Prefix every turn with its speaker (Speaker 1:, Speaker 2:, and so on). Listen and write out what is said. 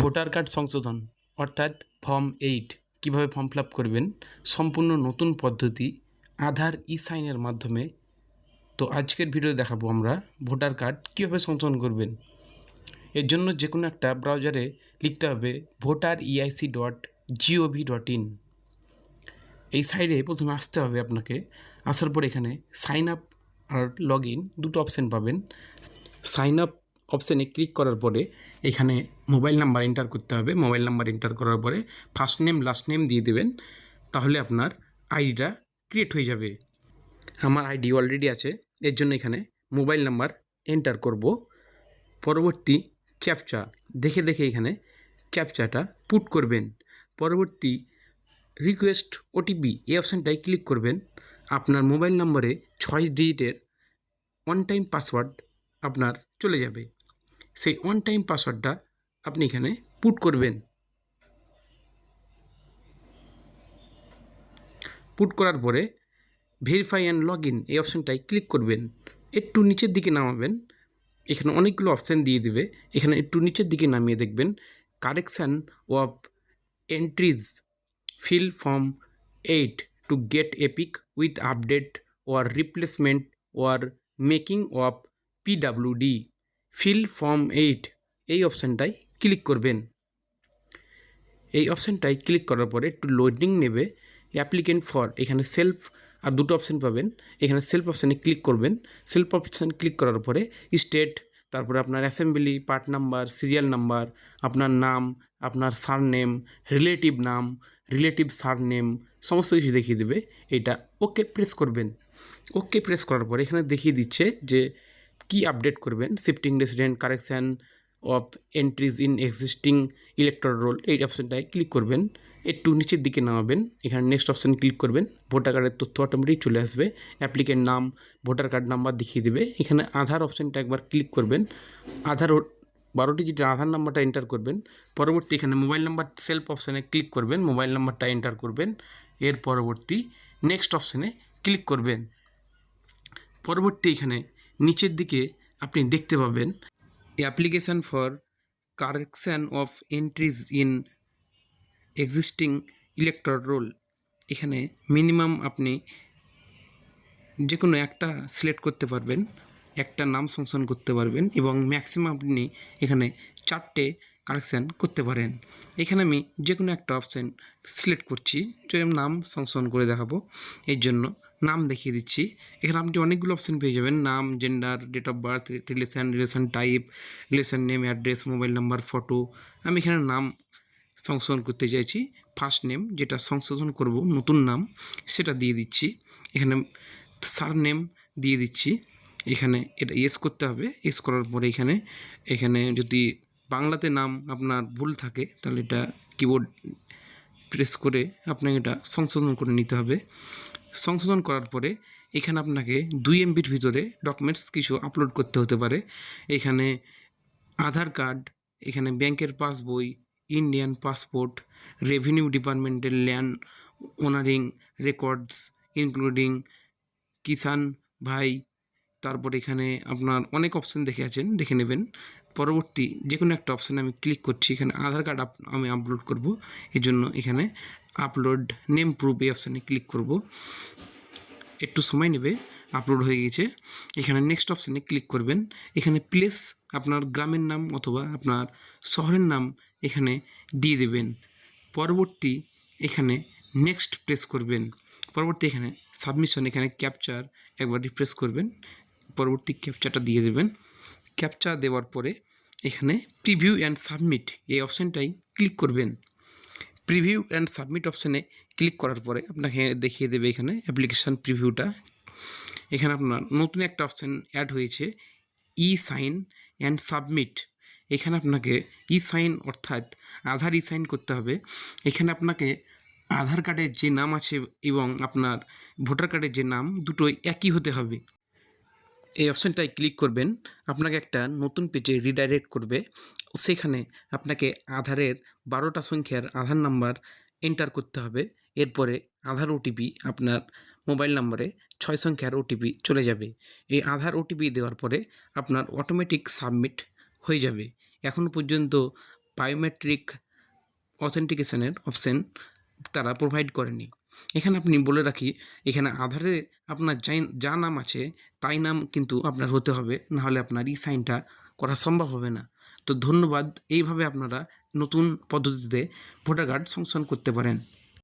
Speaker 1: Voter card সংশোধন, অর্থাৎ form eight, কীভাবে ফর্ম ফিল করবেন? সম্পূর্ণ নতুন পদ্ধতি, আধার ই সাইনের মাধ্যমে। তো আজকের ভিডিও দেখাবো আমরা ভোটার কার্ড কীভাবে সংশোধন করবেন। এর জন্য যে কোনো একটা ব্রাউজারে লিখতে হবে voter ECI dot G O V dot in এই সাইডে প্রথমে আসতে হবে আপনাকে। আসার পর এখানে সাইন আপ আর লগ ইন দুটো অপশান পাবেন। সাইন আপ অপশানে ক্লিক করার পরে এখানে মোবাইল নাম্বার এন্টার করতে হবে। মোবাইল নাম্বার এন্টার করার পরে ফার্স্ট নেম লাস্ট নেম দিয়ে দেবেন। তাহলে আপনার আইডিটা ক্রিয়েট হয়ে যাবে। আমার আইডি অলরেডি আছে। এর জন্য এখানে মোবাইল নাম্বার এন্টার করব। পরবর্তী ক্যাপচা দেখে দেখে এখানে ক্যাপচাটা পুট করবেন। পরবর্তী রিকোয়েস্ট ওটিপি এই অপশানটায় ক্লিক করবেন। আপনার মোবাইল নম্বরে ছয় ডিজিটের ওয়ান টাইম পাসওয়ার্ড আপনার চলে যাবে। সেই ওয়ান টাইম পাসওয়ার্ডটা আপনি এখানে পুট করবেন। পুট করার পরে ভেরিফাই অ্যান্ড লগ ইন এই অপশানটায় ক্লিক করবেন। একটু নিচের দিকে নামাবেন। এখানে অনেকগুলো অপশান দিয়ে দিবে। এখানে একটু নিচের দিকে নামিয়ে দেখবেন। Correction of entries fill form 8 to get epic with update or replacement or making of pwd fill form 8 এই অপশানটায় ক্লিক করবেন। এই অপশানটায় ক্লিক করার পরে একটু লোডিং নেবে অ্যাপ্লিকেন্ট ফর এখানে সেলফ আর দুটো অপশান পাবেন। এখানে সেলফ অপশানে ক্লিক করবেন। সেলফ অপশান ক্লিক করার পরে স্টেট তারপরে আপনার assembly part number serial number আপনার নাম, আপনার সার নেম রিলেটিভ নাম রিলেটিভ সার নেম সমস্ত কিছু দেখিয়ে দেবে। এটা ওকে প্রেস করবেন। ওকে প্রেস করার পরে এখানে দেখিয়ে দিচ্ছে যে কি আপডেট করবেন? Shifting resident correction of entries in existing electoral roll এই অপশানটায় ক্লিক করবেন। একটু নিচের দিকে নামাবেন। এখানে নেক্সট অপশান ক্লিক করবেন। ভোটার কার্ডের তথ্য অটোমেটিক চলে আসবে। অ্যাপ্লিকেন্ট নাম, ভোটার কার্ড নাম্বার দেখিয়ে দেবে। এখানে আধার অপশানটা একবার ক্লিক করবেন। আধার ও- বারো ডিজিটের আধার নাম্বারটা এন্টার করবেন। পরবর্তী এখানে মোবাইল নাম্বার সেলফ অপশানে ক্লিক করবেন। মোবাইল নাম্বারটা এন্টার করবেন। এর পরবর্তী নেক্সট অপশানে ক্লিক করবেন। পরবর্তী এখানে নিচের দিকে আপনি দেখতে পাবেন application for correction of entries in existing electoral roll এখানে মিনিমাম আপনি যে কোনো একটা সিলেক্ট করতে পারবেন, একটা নাম সংশোধন করতে পারবেন এবং ম্যাক্সিমাম আপনি এখানে চারটে কারেকশান করতে পারেন। এখানে আমি যে কোনো একটা অপশান সিলেক্ট করছি যেরকম নাম সংশোধন করে দেখাবো। এর জন্য নাম দেখিয়ে দিচ্ছি। এখানে আপনি অনেকগুলো অপশান পেয়ে যাবেন। নাম gender date of birth relation relation type relation name address mobile number photo আমি এখানে নাম সংশোধন করতে চাইছি। ফার্স্ট নেম যেটা সংশোধন করব, নতুন নাম, সেটা দিয়ে দিচ্ছি। এখানে সার নেম দিয়ে দিচ্ছি। এখানে এটা ইয়েস করতে হবে। ইয়েস করার পরে এখানে এখানে যদি বাংলাতে নাম আপনার ভুল থাকে, তাহলে এটা কিবোর্ড প্রেস করে আপনাকে এটা সংশোধন করে নিতে হবে। সংশোধন করার পরে এখানে আপনাকে দুই এমবির ভিতরে ডকুমেন্টস কিছু আপলোড করতে হতে পারে। এখানে আধার কার্ড এখানে ব্যাংকের পাসবই ইন্ডিয়ান পাসপোর্ট রেভিনিউ ডিপার্টমেন্টের ল্যান্ড ওনারিং রেকর্ডস ইনক্লুডিং কিষান ভাই তারপর এখানে আপনার অনেক অপশান দেখে আছেন, দেখে নেবেন। পরবর্তী যে কোনো একটা অপশানে আমি ক্লিক করছি, এখানে আধার কার্ড আমি আপলোড করব। এর জন্য এখানে আপলোড নেম প্রুফ এই অপশানে ক্লিক করব। একটু সময় নেবে আপলোড হয়ে গেছে এখানে নেক্সট অপশানে ক্লিক করবেন। এখানে প্লেস আপনার গ্রামের নাম অথবা আপনার শহরের নাম এখানে দিয়ে দেবেন। পরবর্তী এখানে নেক্সট প্রেস করবেন। পরবর্তী এখানে সাবমিশন এখানে ক্যাপচার একবার রিপ্রেস করবেন। পরবর্তী ক্যাপচারটা দিয়ে দেবেন। ক্যাপচার দেওয়ার পরে এখানে প্রিভিউ অ্যান্ড সাবমিট এই অপশানটাই ক্লিক করবেন। প্রিভিউ অ্যান্ড সাবমিট অপশানে ক্লিক করার পরে আপনাকে দেখিয়ে দেবে এখানে অ্যাপ্লিকেশান প্রিভিউটা এখানে আপনার নতুন একটা অপশান অ্যাড হয়েছে ই সাইন অ্যান্ড সাবমিট এখানে আপনাকে ই সাইন অর্থাৎ আধার ই সাইন করতে হবে। এখানে আপনাকে আধার কার্ডের যে নাম আছে এবং আপনার ভোটার কার্ডের যে নাম দুটোই একই হতে হবে। এই অপশানটায় ক্লিক করবেন, আপনাকে একটা নতুন পেজে রিডাইরেক্ট করবে। সেখানে আপনাকে আধারের বারোটা সংখ্যার আধার নাম্বার এন্টার করতে হবে। এরপরে আধার ওটিপি আপনার মোবাইল নম্বরে ছয় সংখ্যার ওটিপি চলে যাবে। এই আধার ওটিপি দেওয়ার পরে আপনার অটোমেটিক সাবমিট হয়ে যাবে। এখনও পর্যন্ত বায়োমেট্রিক অথেন্টিকেশনের অপশান তারা প্রোভাইড করেনি। এখানে আপনি বলে রাখি, এখানে আধারে আপনার যাই, যা নাম আছে, তাই নাম কিন্তু আপনার হতে হবে, নাহলে আপনার ই সাইনটা করা সম্ভব হবে না। তো ধন্যবাদ, এইভাবে আপনারা নতুন পদ্ধতিতে ভোটার কার্ড সংশোধন করতে পারেন।